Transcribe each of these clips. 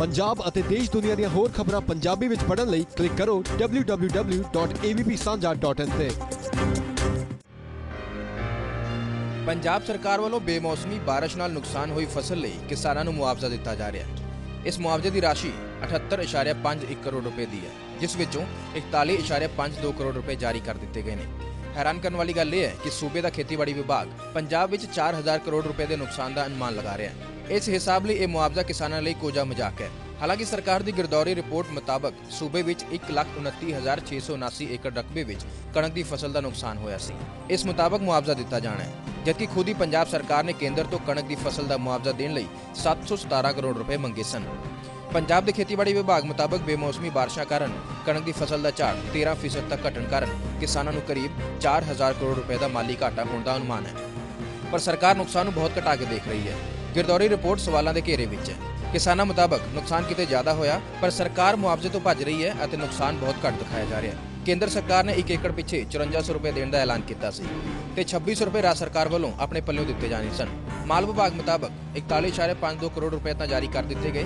ਪੰਜਾਬ ਅਤੇ ਦੇਸ਼ ਦੁਨੀਆ ਦੀਆਂ ਹੋਰ ਖਬਰਾਂ ਪੰਜਾਬੀ ਵਿੱਚ ਪੜ੍ਹਨ ਲਈ ਕਲਿੱਕ ਕਰੋ www.avpsanja.in ਤੇ। ਪੰਜਾਬ ਸਰਕਾਰ ਵੱਲੋਂ ਬੇਮੌਸਮੀ ਬਾਰਿਸ਼ ਨਾਲ ਨੁਕਸਾਨ ਹੋਈ ਫਸਲ ਲਈ ਕਿਸਾਨਾਂ ਨੂੰ ਮੁਆਵਜ਼ਾ ਦਿੱਤਾ ਜਾ ਰਿਹਾ ਹੈ। ਇਸ ਮੁਆਵਜ਼ੇ ਦੀ ਰਾਸ਼ੀ 78.51 ਕਰੋੜ ਰੁਪਏ ਦੀ ਹੈ, ਜਿਸ ਵਿੱਚੋਂ 41.52 ਕਰੋੜ ਰੁਪਏ ਜਾਰੀ ਕਰ ਦਿੱਤੇ ਗਏ ਨੇ। ਹੈਰਾਨ ਕਰਨ ਵਾਲੀ ਗੱਲ ਇਹ ਹੈ ਕਿ ਸੂਬੇ ਦਾ ਖੇਤੀਬਾੜੀ ਵਿਭਾਗ ਪੰਜਾਬ ਵਿੱਚ 4000 ਕਰੋੜ ਰੁਪਏ ਦੇ ਨੁਕਸਾਨ ਦਾ ਅਨੁਮਾਨ ਲਗਾ ਰਿਹਾ ਹੈ। ਇਸ ਹਿਸਾਬ ਲਈ ਇਹ ਮੁਆਵਜ਼ਾ ਕਿਸਾਨਾਂ ਲਈ ਕੋਜਾ ਮਜ਼ਾਕ ਹੈ। ਹਾਲਾਂਕਿ ਸਰਕਾਰ ਦੀ ਗਿਰਦੌਰੀ ਰਿਪੋਰਟ ਮੁਤਾਬਕ ਸੂਬੇ ਵਿੱਚ 1,29,679 ਏਕੜ ਰਕਬੇ ਵਿੱਚ ਕਣਕ ਦੀ ਫਸਲ ਦਾ ਨੁਕਸਾਨ ਹੋਇਆ ਸੀ। ਇਸ ਮੁਤਾਬਕ ਮੁਆਵਜ਼ਾ ਦਿੱਤਾ ਜਾਣਾ ਹੈ ਜਦਕਿ ਖੁਦ ਹੀ ਪੰਜਾਬ ਸਰਕਾਰ ਨੇ ਕੇਂਦਰ ਤੋਂ ਕਣਕ ਦੀ ਫਸਲ ਦਾ ਮੁਆਵਜ਼ਾ ਦੇਣ ਲਈ 717 ਕਰੋੜ ਰੁਪਏ ਮੰਗੇ ਸਨ। ਪੰਜਾਬ ਦੇ ਖੇਤੀਬਾੜੀ ਵਿਭਾਗ ਮੁਤਾਬਕ ਬੇਮੌਸਮੀ ਬਾਰਿਸ਼ਾਂ ਕਾਰਨ ਕਣਕ ਦੀ ਫਸਲ ਦਾ ਝਾੜ 13% ਤੱਕ ਘਟਣ ਕਾਰਨ ਕਿਸਾਨਾਂ ਨੂੰ ਕਰੀਬ 4000 ਕਰੋੜ ਰੁਪਏ ਦਾ ਮਾਲੀ ਘਾਟਾ ਹੋਣ ਦਾ ਅਨੁਮਾਨ ਹੈ। ਪਰ ਸਰਕਾਰ ਨੁਕਸਾਨ ਨੂੰ ਬਹੁਤ ਘਟਾ ਕੇ ਦੇਖ ਰਹੀ ਹੈ। ਗਿਰਦੌਰੀ ਰਿਪੋਰਟ ਸਵਾਲਾਂ ਦੇ ਘੇਰੇ ਵਿੱਚ ਹੈ। ਕਿਸਾਨਾਂ ਮੁਤਾਬਕ ਨੁਕਸਾਨ ਕਿਤੇ ਜ਼ਿਆਦਾ ਹੋਇਆ, ਪਰ ਸਰਕਾਰ ਮੁਆਵਜ਼ੇ ਤੋਂ ਭੱਜ ਰਹੀ ਹੈ ਅਤੇ ਨੁਕਸਾਨ ਬਹੁਤ ਘੱਟ ਦਿਖਾਇਆ ਜਾ ਰਿਹਾ ਹੈ। ਕੇਂਦਰ ਸਰਕਾਰ ਨੇ 1 ਏਕੜ ਪਿੱਛੇ 5400 ਰੁਪਏ ਦੇਣ ਦਾ ਐਲਾਨ ਕੀਤਾ ਸੀ ਤੇ 2600 ਰੁਪਏ ਰਾਜ ਸਰਕਾਰ ਵੱਲੋਂ ਆਪਣੇ ਪੱਲਿਓਂ ਦਿੱਤੇ ਜਾਣੇ ਸਨ। ਮਾਲ ਵਿਭਾਗ ਮੁਤਾਬਕ 41.52 ਕਰੋੜ ਰੁਪਏ ਤਾਂ ਜਾਰੀ ਕਰ ਦਿੱਤੇ ਗਏ।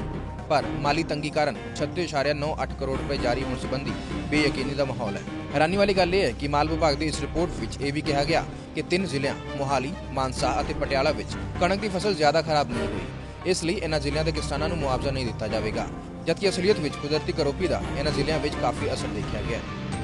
ਪਰ ਮਾਲੀ ਤੰਗੀ ਕਾਰਨ 36.98 ਕਰੋੜ ਰੁਪਏ ਜਾਰੀ ਹੋਣ ਸੰਬੰਧੀ ਬੇਯਕੀਨੀ ਦਾ ਮਾਹੌਲ ਹੈ। ਹੈਰਾਨੀ ਵਾਲੀ ਗੱਲ ਇਹ ਹੈ ਕਿ ਮਾਲ ਵਿਭਾਗ ਦੀ ਇਸ ਰਿਪੋਰਟ ਵਿੱਚ ਇਹ ਵੀ ਕਿਹਾ ਗਿਆ ਕਿ ਤਿੰਨ ਜ਼ਿਲ੍ਹਿਆਂ, ਮੋਹਾਲੀ, ਮਾਨਸਾ ਅਤੇ ਪਟਿਆਲਾ ਵਿੱਚ ਕਣਕ ਦੀ ਫਸਲ ਜ਼ਿਆਦਾ ਖਰਾਬ ਨਹੀਂ ਹੋਈ। ਇਸ ਲਈ ਇਹਨਾਂ ਜ਼ਿਲ੍ਹਿਆਂ ਦੇ ਕਿਸਾਨਾਂ ਨੂੰ ਮੁਆਵਜ਼ਾ ਨਹੀਂ ਦਿੱਤਾ ਜਾਵੇਗਾ, ਜਦਕਿ ਅਸਲੀਅਤ ਵਿੱਚ ਕੁਦਰਤੀ ਕਰੋਪੀ ਦਾ ਇਹਨਾਂ ਜ਼ਿਲ੍ਹਿਆਂ ਵਿੱਚ ਕਾਫੀ ਅਸਰ ਦੇਖਿਆ ਗਿਆ ਹੈ।